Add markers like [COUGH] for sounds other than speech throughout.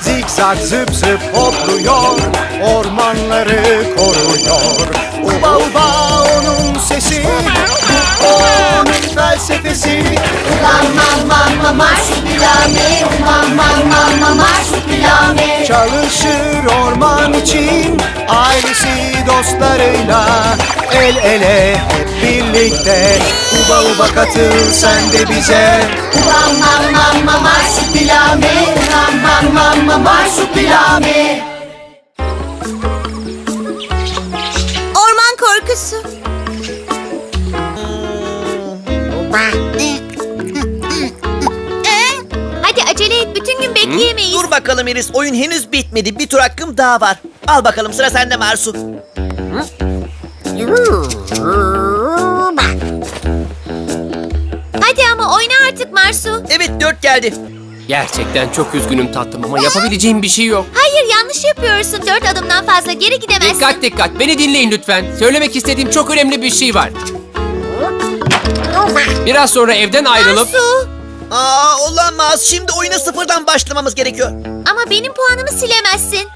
Zikzak zıp zıp hopluyor Ormanları koruyor. Uba uba onun sesi Bu onun felsefesi Ulan mam mam mam marsupilami Uman mam mam mam marsupilami Çalışır orman için Ailesi dostlarıyla El ele hep birlikte Uba uba katıl sen de bize Ulan mam mam mam marsupilami Ulan mam mam mam marsupilami Orman korkusu. Hadi acele et. Bütün gün bekleyemeyiz. Dur bakalım Iris. Oyun henüz bitmedi. Bir tur hakkım daha var. Al bakalım sıra sende Marsu. Hadi ama oyna artık Marsu. Evet dört geldi. Gerçekten çok üzgünüm tatlım ama yapabileceğim bir şey yok. Hayır yanlış yapıyorsun. Dört adımdan fazla geri gidemezsin. Dikkat dikkat beni dinleyin lütfen. Söylemek istediğim çok önemli bir şey var. Biraz sonra evden ayrılıp Marsu. Aa olamaz. Şimdi oyuna sıfırdan başlamamız gerekiyor. Ama benim puanımı silemezsin.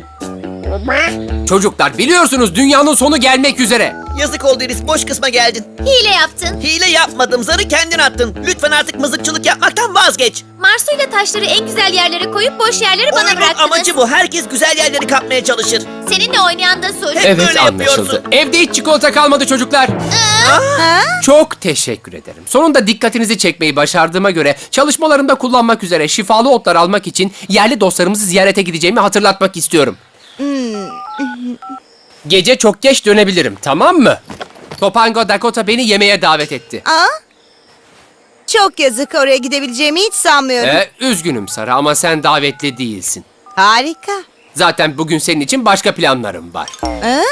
Çocuklar biliyorsunuz dünyanın sonu gelmek üzere. Yazık oldu Iris. Boş kısma geldin. Hile yaptın. Hile yapmadım. Zarı kendin attın. Lütfen artık mızıkçılık yapmaktan vazgeç. Marsu ile taşları en güzel yerlere koyup boş yerleri bana Oyunun bıraktınız. amacı bu. Herkes güzel yerleri kapmaya çalışır. Seninle oynayan da suç. Hep Evet böyle anlaşıldı. yapıyorsun. Evde hiç çikolata kalmadı çocuklar. Çok teşekkür ederim. Sonunda dikkatinizi çekmeyi başardığıma göre çalışmalarımda kullanmak üzere şifalı otlar almak için yerli dostlarımızı ziyarete gideceğimi hatırlatmak istiyorum. Gece çok geç dönebilirim tamam mı? Topango Dakota beni yemeğe davet etti. Aa? Çok yazık oraya gidebileceğimi hiç sanmıyorum. Ee, üzgünüm Sara ama sen davetli değilsin. Harika. Zaten bugün senin için başka planlarım var. Aa?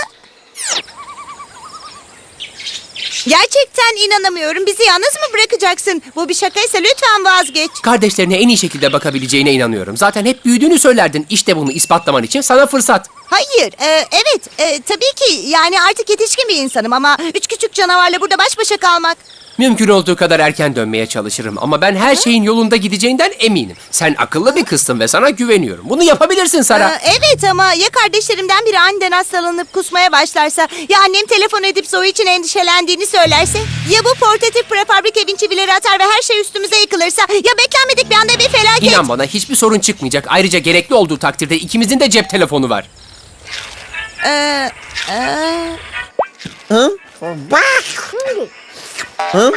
Gerçekten inanamıyorum. Bizi yalnız mı bırakacaksın? Bu bir şakaysa lütfen vazgeç. Kardeşlerine en iyi şekilde bakabileceğine inanıyorum. Zaten hep büyüdüğünü söylerdin. İşte bunu ispatlaman için sana fırsat. Hayır, e, evet, e, tabii ki. Yani artık yetişkin bir insanım ama üç küçük canavarla burada baş başa kalmak. Mümkün olduğu kadar erken dönmeye çalışırım ama ben her şeyin yolunda gideceğinden eminim. Sen akıllı bir kızsın ve sana güveniyorum. Bunu yapabilirsin Sara. Aa, evet ama ya kardeşlerimden biri aniden hastalanıp kusmaya başlarsa? Ya annem telefon edip Zoe için endişelendiğini söylerse? Ya bu portatif prefabrik evin çivileri atar ve her şey üstümüze yıkılırsa? Ya beklenmedik bir anda bir felaket? İnan bana hiçbir sorun çıkmayacak. Ayrıca gerekli olduğu takdirde ikimizin de cep telefonu var. Ee, e, Hı? Hı?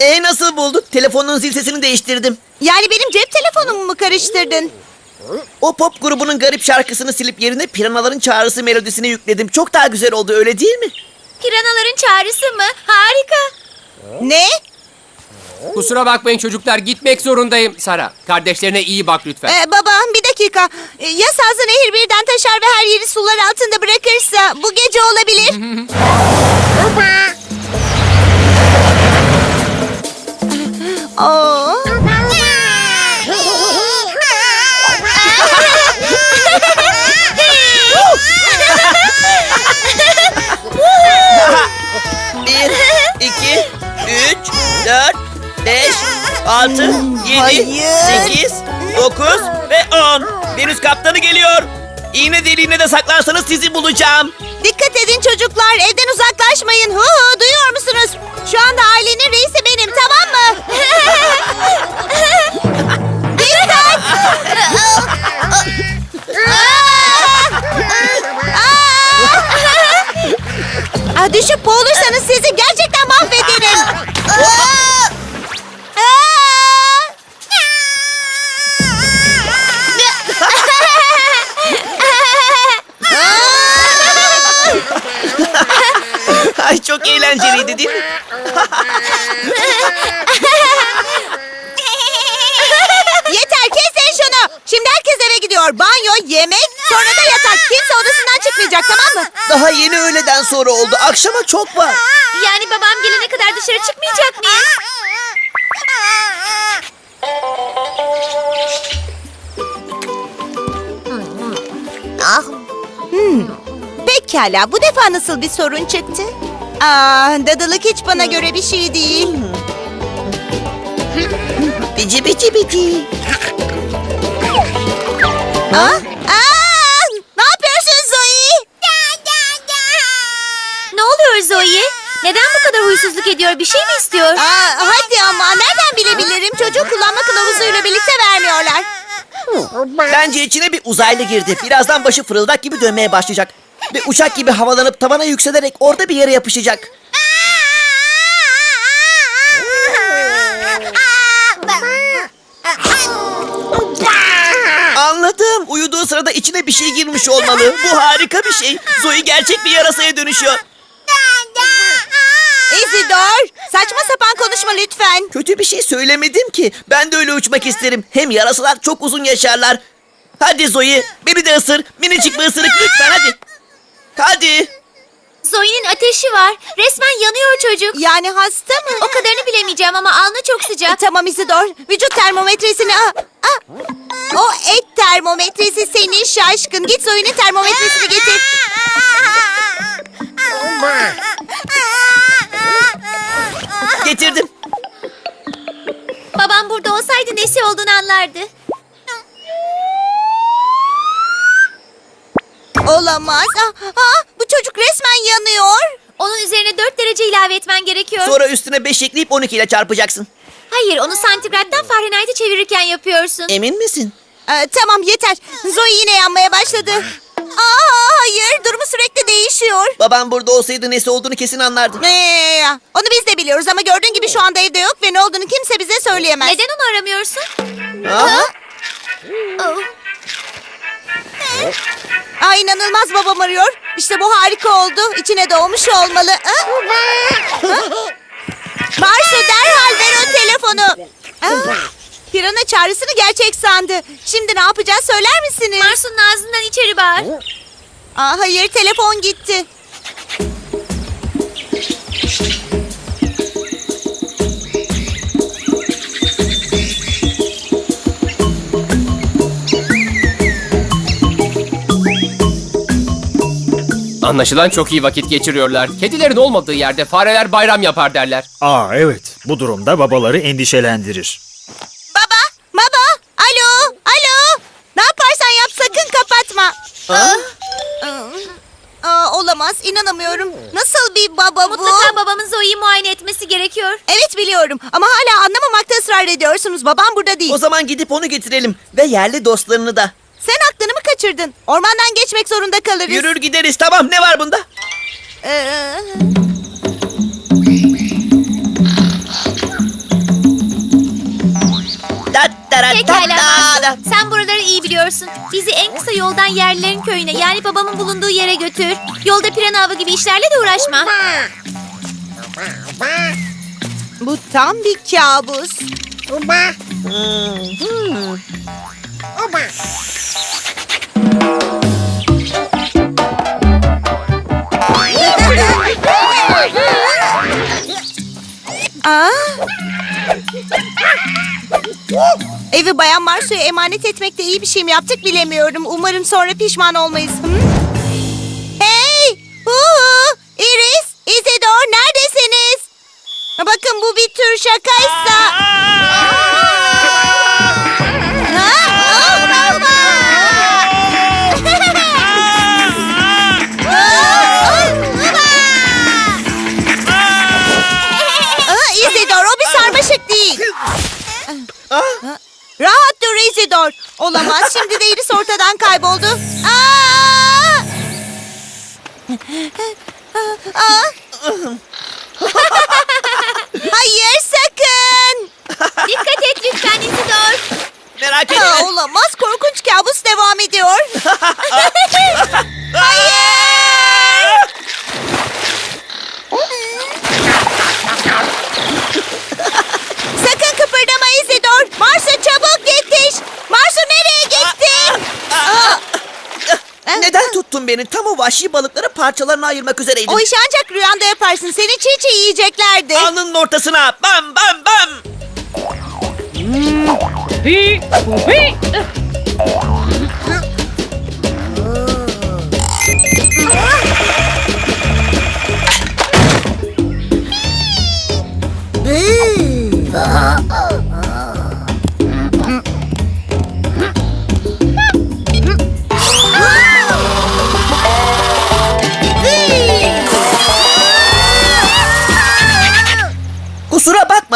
E nasıl buldun? Telefonun zil sesini değiştirdim. yani benim cep telefonumu mu karıştırdın? O pop grubunun garip şarkısını silip yerine piranaların çağrısı melodisini yükledim. Çok daha güzel oldu öyle değil mi? Piranaların çağrısı mı? Harika. Ne? Kusura bakmayın çocuklar gitmek zorundayım. Sara kardeşlerine iyi bak lütfen. Ee, baba bir dakika. Ee, ya sazlı nehir birden taşar ve her yeri sular altında bırakırsa bu gece olabilir. [LAUGHS] Oo. 6, 7, Hayır. 8, 9 ve 10. Venüs kaptanı geliyor. İğne deliğine de saklarsanız sizi bulacağım. Dikkat edin çocuklar evden uzaklaşmayın. Hu hu duyuyor musunuz? Şu anda ailenin reisi benim tamam mı? [LAUGHS] Dikkat! Aa! Aa! Aa, [LAUGHS] düşüp boğulacağım. Eğlenceliydi değil mi? [LAUGHS] Yeter kesin şunu. Şimdi herkes eve gidiyor. Banyo, yemek, sonra da yatak. Kimse odasından çıkmayacak tamam mı? Daha yeni öğleden sonra oldu. Akşama çok var. Yani babam gelene kadar dışarı çıkmayacak mıyız? Pekala bu defa nasıl bir sorun çıktı? Aa, dadılık hiç bana göre bir şey değil. [LAUGHS] Bici bici bici. Aa, aa, ne yapıyorsun Zoe? Ne oluyor Zoe? Neden bu kadar huysuzluk ediyor? Bir şey mi istiyor? Aa, hadi ama nereden bilebilirim? Çocuğu kullanma kılavuzuyla birlikte vermiyorlar. Bence içine bir uzaylı girdi. Birazdan başı fırıldak gibi dönmeye başlayacak. Ve uçak gibi havalanıp tavana yükselerek orada bir yere yapışacak. Anladım. Uyuduğu sırada içine bir şey girmiş olmalı. Bu harika bir şey. Zoe gerçek bir yarasaya dönüşüyor. Isidor, saçma sapan konuşma lütfen. Kötü bir şey söylemedim ki. Ben de öyle uçmak isterim. Hem yarasalar çok uzun yaşarlar. Hadi Zoe, beni de ısır. Minicik bir ısırık lütfen hadi. Hadi. Zoe'nin ateşi var. Resmen yanıyor çocuk. Yani hasta mı? O kadarını bilemeyeceğim ama alnı çok E, sıcak. tamam Isidor, vücut termometresini... Aa, aa. O et termometresi senin şaşkın. Git Zoe'nin termometresini getir. Getirdim. Babam burada olsaydı nesi olduğunu anlardı. Olamaz. Aa, aa, bu çocuk resmen yanıyor. Onun üzerine 4 derece ilave etmen gerekiyor. Sonra üstüne 5 ekleyip 12 ile çarpacaksın. Hayır, onu santigrattan Fahrenheit'e çevirirken yapıyorsun. Emin misin? Ee, tamam yeter. Zoe yine yanmaya başladı. Aa, hayır durumu sürekli değişiyor. Babam burada olsaydı nesi olduğunu kesin anlardı. Ee, onu biz de biliyoruz ama gördüğün gibi şu anda evde yok ve ne olduğunu kimse bize söyleyemez. Neden onu aramıyorsun? Aha. Oh. Aa, inanılmaz babam arıyor. İşte bu harika oldu. İçine doğmuş olmalı. Ha? Ha? Marsu derhal ver o telefonu. Aa, Pirana çağrısını gerçek sandı. Şimdi ne yapacağız söyler misiniz? Marsu'nun ağzından içeri bağır. Aa, hayır telefon gitti. Anlaşılan çok iyi vakit geçiriyorlar. Kedilerin olmadığı yerde fareler bayram yapar derler. Aa evet. Bu durumda babaları endişelendirir. Baba, baba, alo, alo. Ne yaparsan yap sakın kapatma. Aa, aa, olamaz, inanamıyorum. Nasıl bir baba bu? Mutlaka babamın Zoe'yi muayene etmesi gerekiyor. Evet biliyorum ama hala anlamamakta ısrar ediyorsunuz. Babam burada değil. O zaman gidip onu getirelim. Ve yerli dostlarını da. Sen aklını mı kaçırdın? Ormandan geçmek zorunda kalırız. Yürür gideriz tamam ne var bunda? Ee, Da, da, da, Pekala da, da. Sen buraları iyi biliyorsun. Bizi en kısa yoldan yerlilerin köyüne yani babamın bulunduğu yere götür. Yolda pirana avı gibi işlerle de uğraşma. bu tam bir kabus. Aa. Evi Bayan Marsu'ya emanet etmekte iyi bir şey mi yaptık bilemiyorum. Umarım sonra pişman olmayız. Hı? Hey! Huhu! Iris, Isidor neredesiniz? Bakın bu bir tür şakaysa. Rahat dur Isidor. Olamaz şimdi de Iris ortadan kayboldu. Aa! Aa! Hayır sakın. Dikkat et lütfen Isidor. Merak etme. Aa, olamaz korkunç kabus devam ediyor. [LAUGHS] Hayır. yemeklerinin tamı vahşi balıkları parçalarına ayırmak üzereydim. O işi ancak rüyanda yaparsın. Seni çiğ çiğ yiyeceklerdi. Alnının ortasına bam bam bam. Pi,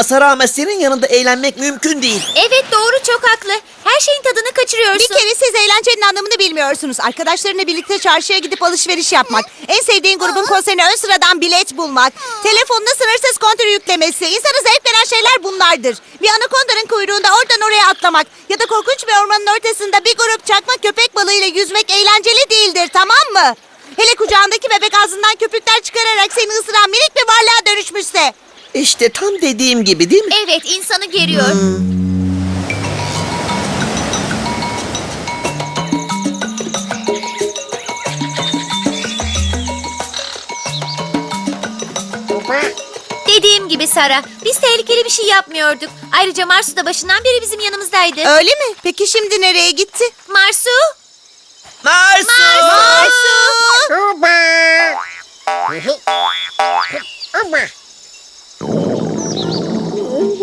Sara ama senin yanında eğlenmek mümkün değil. Evet doğru çok haklı. Her şeyin tadını kaçırıyorsun. Bir kere siz eğlencenin anlamını bilmiyorsunuz. Arkadaşlarınla birlikte çarşıya gidip alışveriş yapmak. En sevdiğin grubun konserine ön sıradan bilet bulmak. Telefonuna sınırsız kontür yüklemesi. İnsanı zevk veren şeyler bunlardır. Bir anakondanın kuyruğunda oradan oraya atlamak. Ya da korkunç bir ormanın ortasında bir grup çakma köpek balığıyla yüzmek eğlenceli değildir tamam mı? Hele kucağındaki bebek ağzından köpükler çıkararak seni ısıran minik bir varlığa dönüşmüşse. İşte tam dediğim gibi değil mi? Evet insanı geriyor. Dediğim gibi Sara, biz tehlikeli bir şey yapmıyorduk. Ayrıca Marsu da başından beri bizim yanımızdaydı. Öyle mi? Peki şimdi nereye gitti? Marsu! Marsu! Marsu!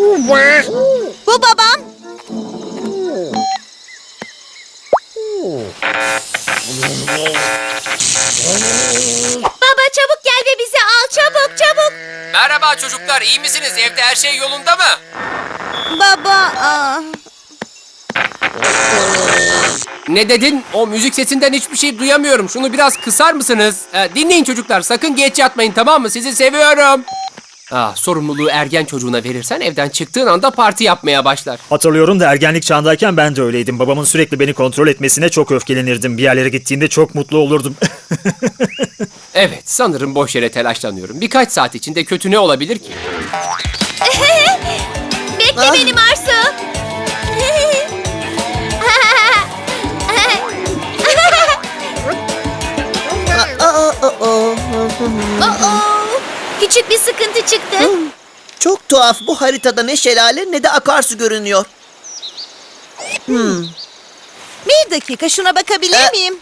Bu babam. Baba çabuk gel ve bizi al çabuk çabuk. Merhaba çocuklar, iyi misiniz? Evde her şey yolunda mı? Baba. Ne dedin? O müzik sesinden hiçbir şey duyamıyorum. Şunu biraz kısar mısınız? Ee, dinleyin çocuklar, sakın geç yatmayın tamam mı? Sizi seviyorum. Ah, sorumluluğu ergen çocuğuna verirsen evden çıktığın anda parti yapmaya başlar. Hatırlıyorum da ergenlik çağındayken ben de öyleydim. Babamın sürekli beni kontrol etmesine çok öfkelenirdim. Bir yerlere gittiğinde çok mutlu olurdum. [LAUGHS] Evet, sanırım boş yere telaşlanıyorum. Birkaç saat içinde kötü ne olabilir ki? [LAUGHS] Bekle beni Marsu. [LAUGHS] Aa, aa, aa. Oo, bir sıkıntı çıktı. Çok tuhaf bu haritada ne şelale ne de akarsu görünüyor. Bir dakika şuna bakabilir Ee, miyim?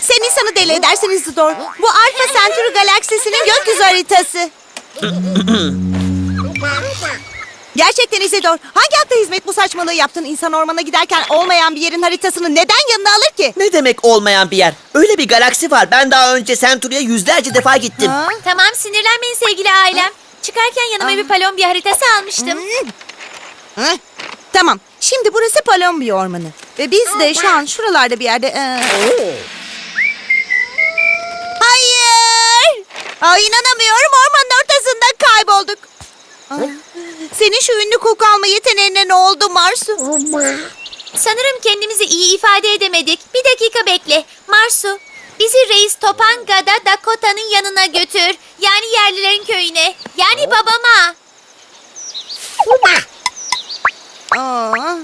Sen insanı deli edersin Isidor. Bu Alpha Centauri galaksisinin gökyüzü haritası. [LAUGHS] Gerçekten Isidor. Hangi akla hizmet bu saçmalığı yaptın? İnsan ormana giderken olmayan bir yerin haritasını neden yanına alır ki? Ne demek olmayan bir yer? Öyle bir galaksi var. Ben daha önce Centuria'ya yüzlerce defa gittim. Ha? Tamam sinirlenmeyin sevgili ailem. Çıkarken yanıma bir palombi haritası almıştım. Hı? Tamam. Şimdi burası Palombi Ormanı. Ve biz de şu an şuralarda bir yerde... ee, Hayır! Aa, inanamıyorum ormanın ortasında kaybolduk. Senin şu ünlü koku alma yeteneğine ne oldu Marsu? Sanırım kendimizi iyi ifade edemedik. Bir dakika bekle. Marsu, bizi reis Topanga'da Dakota'nın yanına götür. Yani yerlilerin köyüne. Yani babama. Aa,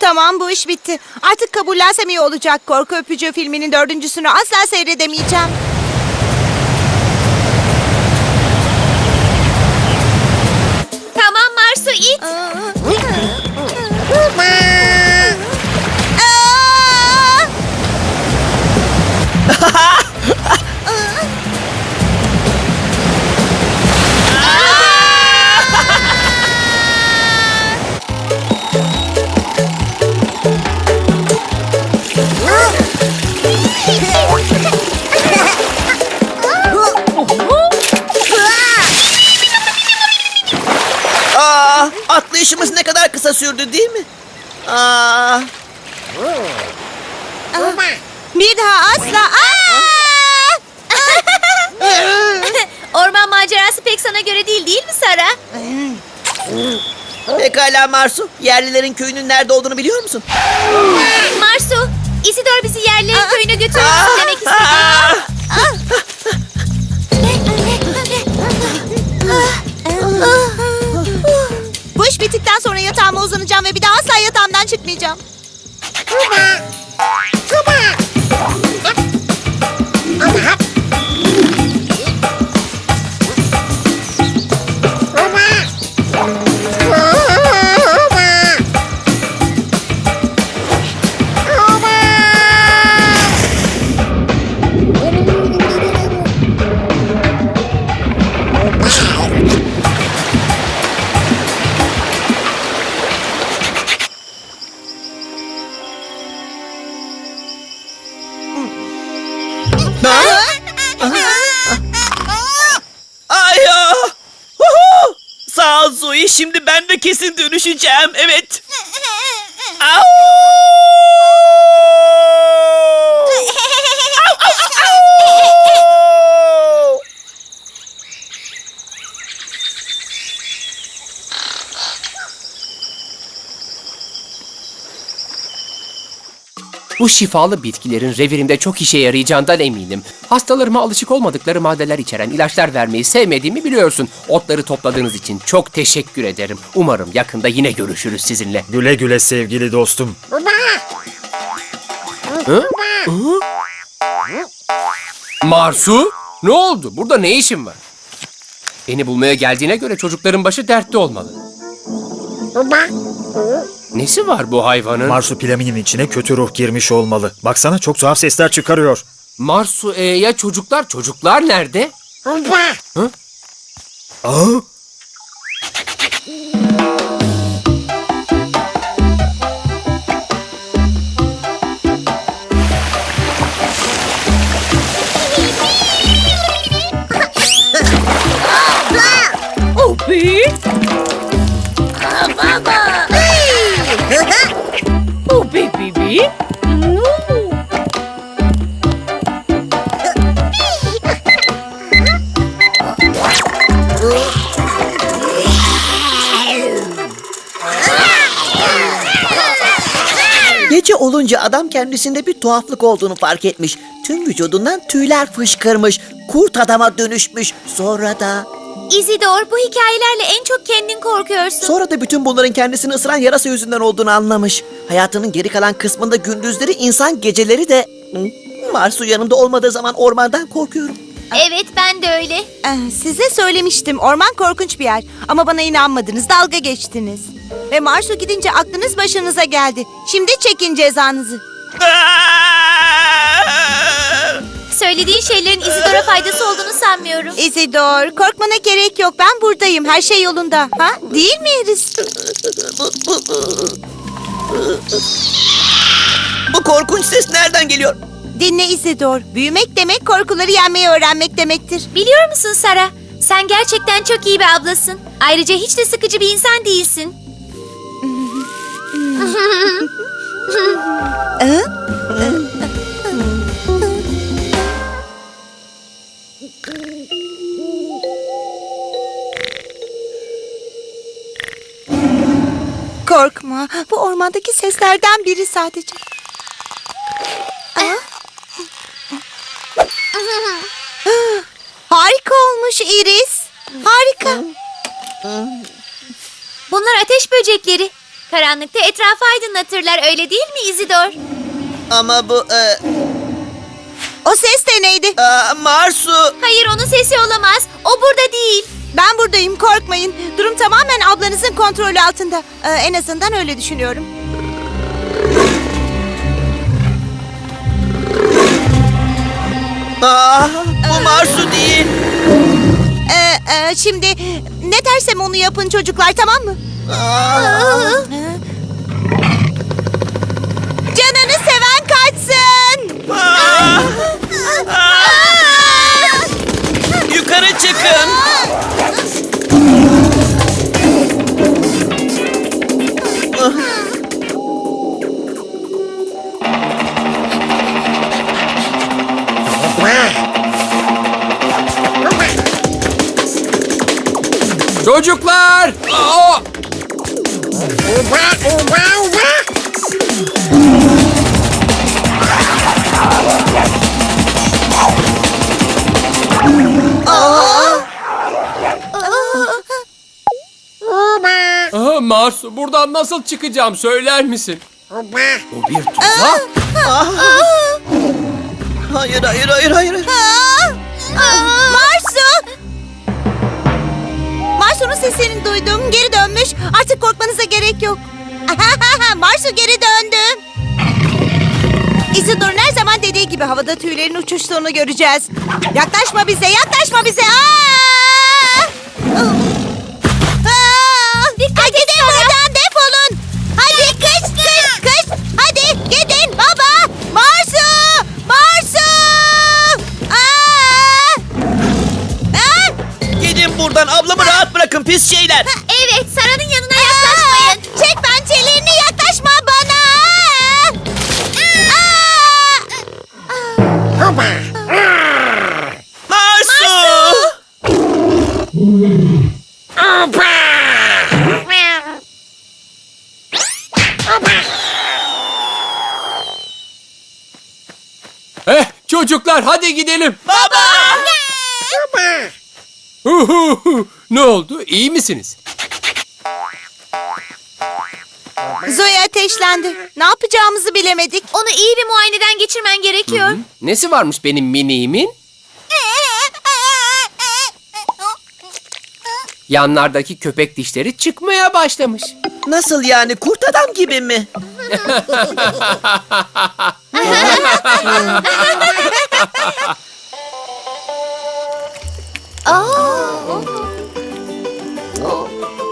tamam bu iş bitti. Artık kabullensem iyi olacak. Korku Öpücüğü filminin dördüncüsünü asla seyredemeyeceğim. Tamam Marsu it. Sürdü değil mi? Aa, Bir daha asla. Aa! Orman macerası pek sana göre değil değil mi Sara? pekala Marsu. Yerlilerin köyünün nerede olduğunu biliyor musun? Marsu, Isidor bizi yerlilerin köyüne götürür müsün demek istedi. Bittikten sonra yatağıma uzanacağım ve bir daha asla yatağımdan çıkmayacağım. şimdi şifalı bitkilerin revirimde çok işe yarayacağından eminim. Hastalarıma alışık olmadıkları maddeler içeren ilaçlar vermeyi sevmediğimi biliyorsun. Otları topladığınız için çok teşekkür ederim. Umarım yakında yine görüşürüz sizinle. Güle güle sevgili dostum. Marsu? Ne oldu? Burada ne işin var? Beni bulmaya geldiğine göre çocukların başı dertte olmalı. Nesi var bu hayvanın? Marsupilami'nin içine kötü ruh girmiş olmalı. Baksana çok tuhaf sesler çıkarıyor. Marsu e, ya çocuklar? Çocuklar nerede? Aa, Oh baby bee. Gece olunca adam kendisinde bir tuhaflık olduğunu fark etmiş. Tüm vücudundan tüyler fışkırmış. Kurt adama dönüşmüş. Sonra da... Izidor bu hikayelerle en çok kendin korkuyorsun. Sonra da bütün bunların kendisini ısıran yarasa yüzünden olduğunu anlamış. Hayatının geri kalan kısmında gündüzleri insan geceleri de... Marsu yanımda olmadığı zaman ormandan korkuyorum. Evet ben de öyle. Eh, Size söylemiştim orman korkunç bir yer. Ama bana inanmadınız dalga geçtiniz. Ve Marsu gidince aklınız başınıza geldi. Şimdi çekin cezanızı. [LAUGHS] Söylediğin şeylerin Izidor'a faydası olduğunu sanmıyorum. Isidor korkmana gerek yok ben buradayım her şey yolunda. Ha? Değil mi Iris? Bu korkunç ses nereden geliyor? Dinle Isidor. Büyümek demek korkuları yenmeyi öğrenmek demektir. Biliyor musun Sara? Sen gerçekten çok iyi bir ablasın. Ayrıca hiç de sıkıcı bir insan değilsin. Korkma. Bu ormandaki seslerden biri sadece. Aa. [GASPS] Harika olmuş Iris. Harika. Bunlar ateş böcekleri. Karanlıkta etrafı aydınlatırlar öyle değil mi Izidor? Ama bu... E, O ses de neydi? e, Marsu... Hayır onun sesi olamaz. O burada değil. Ben buradayım korkmayın. Durum tamamen ablanızın kontrolü altında. Ee, en azından öyle düşünüyorum. Aa, bu Marsu değil. Ee, e, şimdi ne dersem onu yapın çocuklar tamam mı? Canını seven kaçsın. Yukarı çıkın. Çocuklar! Aa! Buradan nasıl çıkacağım söyler misin? Bu bir tuzak. Hayır, hayır, hayır, hayır. Marsu! Marsu'nun sesini duydum. Geri dönmüş. Artık korkmanıza gerek yok. [LAUGHS] Marsu geri döndü. Isidor'un her zaman dediği gibi havada tüylerin uçuştuğunu göreceğiz. Yaklaşma bize, yaklaşma bize. Aa! Aa! Çocuklar hadi gidelim. Baba! ne oldu? İyi misiniz? Zoe ateşlendi. Ne yapacağımızı bilemedik. Onu iyi bir muayeneden geçirmen gerekiyor. Nesi varmış benim miniğimin? Yanlardaki köpek dişleri çıkmaya başlamış. Nasıl yani kurt adam gibi mi? [LAUGHS] [LAUGHS]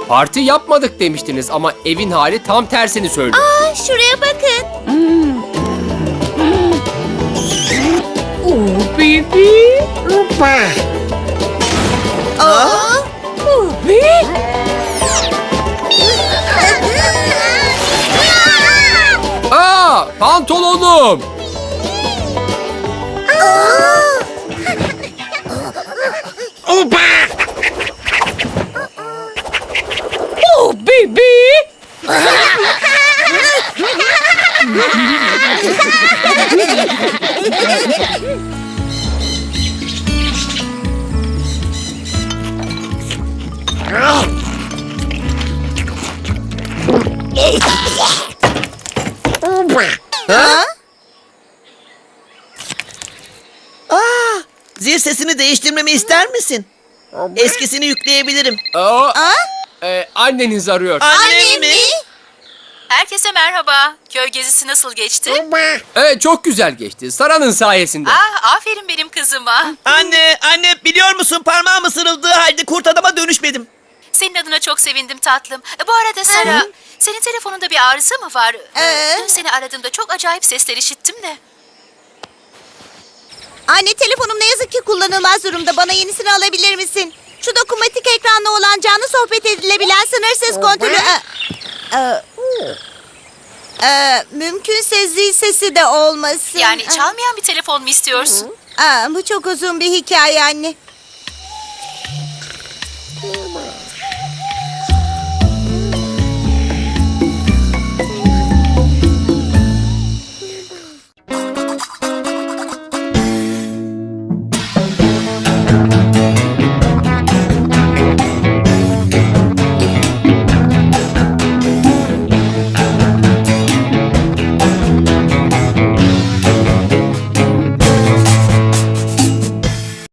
Parti yapmadık demiştiniz ama evin hali tam tersini söylüyor. Aa, şuraya bakın. Aa, pantolonum. Opa! Oh, bebê! [LAUGHS] Zil sesini değiştirmemi ister misin? Eskisini yükleyebilirim. Aa, e, anneniz arıyor. Annem mi? Herkese merhaba. Köy gezisi nasıl geçti? E, çok güzel geçti. Sara'nın sayesinde. Ah, aferin benim kızıma. Anne, anne biliyor musun parmağım ısırıldığı halde kurt adama dönüşmedim. Senin adına çok sevindim tatlım. E, Bu arada Sara, senin telefonunda bir arıza mı var? Ee? Dün seni aradığımda çok acayip sesler işittim de. Anne telefonum ne yazık ki kullanılmaz durumda. Bana yenisini alabilir misin? Şu dokunmatik ekranlı olan canlı sohbet edilebilen sınırsız kontrolü... Ee, e, e, mümkünse zil sesi de olmasın. Yani çalmayan bir telefon mu istiyorsun? Aa, bu çok uzun bir hikaye anne.